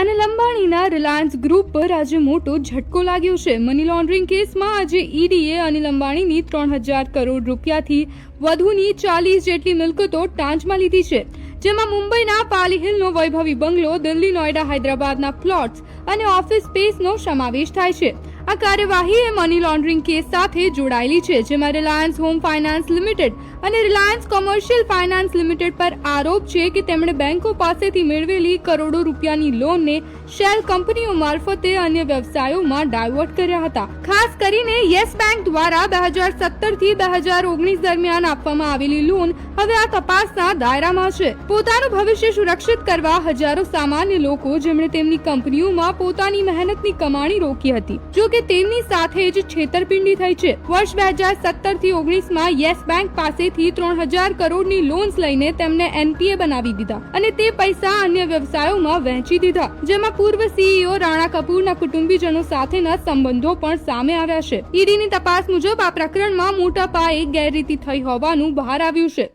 Anil અંબાણીના Reliance group પર આજે મોટો ઝટકો લાગ્યો છે. મની લોન્ડરિંગ કેસમાં આજે ઈડીએ અનિલ અંબાણીની ત્રણ હજાર કરોડ રૂપિયાથી વધુની ચાલીસ જેટલી મિલકતો ટાંચમાં લીધી છે. જેમાં મુંબઈના પાલી હિલનો વૈભવી બંગલો, દિલ્હી નોઈડા હૈદરાબાદના પ્લોટ્સ અને ઓફિસ સ્પેસનો સમાવેશ થાય છે. આ કાર્યવાહી એ મની લોન્ડરિંગ કેસ સાથે જોડાયેલી છે, જેમાં રિલાયન્સ હોમ ફાઇનાન્સ લિમિટેડ અને રિલાયન્સ કોમર્શિયલ ફાઇનાન્સ લિમિટેડ પર આરોપ છે કે તેમણે બેંકો પાસેથી મેળવેલી કરોડો રૂપિયાની લોનને શેલ કંપનીઓ મારફતે અન્ય વ્યવસાયોમાં ડાયવર્ટ કર્યા હતા. ખાસ કરીને યસ બેંક દ્વારા બે હજાર સત્તરથી બે હજાર ઓગણીસ દરમિયાન આપવામાં આવેલી લોન હવે આ તપાસના દાયરામાં છે. પોતાનું ભવિષ્ય સુરક્ષિત કરવા હજારો સામાન્ય લોકો જેમણે તેમની કંપનીઓમાં પોતાની મહેનતની કમાણી રોકી હતી. જો કે તેમની સાથે જ છેતરપિંડી થઈ છે. વર્ષ બે હજાર સત્તરથી ઓગણીસમાં યસ બેંક પાસેથી ત્રણ હજાર કરોડની લોન્સ લઈને તેમને એનપીએ બનાવી દીધા અને તે પૈસા અન્ય વ્યવસાયોમાં વહેંચી દીધા, જેમાં પૂર્વ સીઈઓ રાણા કપૂરના કુટુંબીજનો સાથેના સંબંધો પણ સામે આવ્યા છે. ઈડીની તપાસ મુજબ આ પ્રકરણમાં મોટા પાયે ગેરરીતિ થઈ હોવાનું બહાર આવ્યું છે.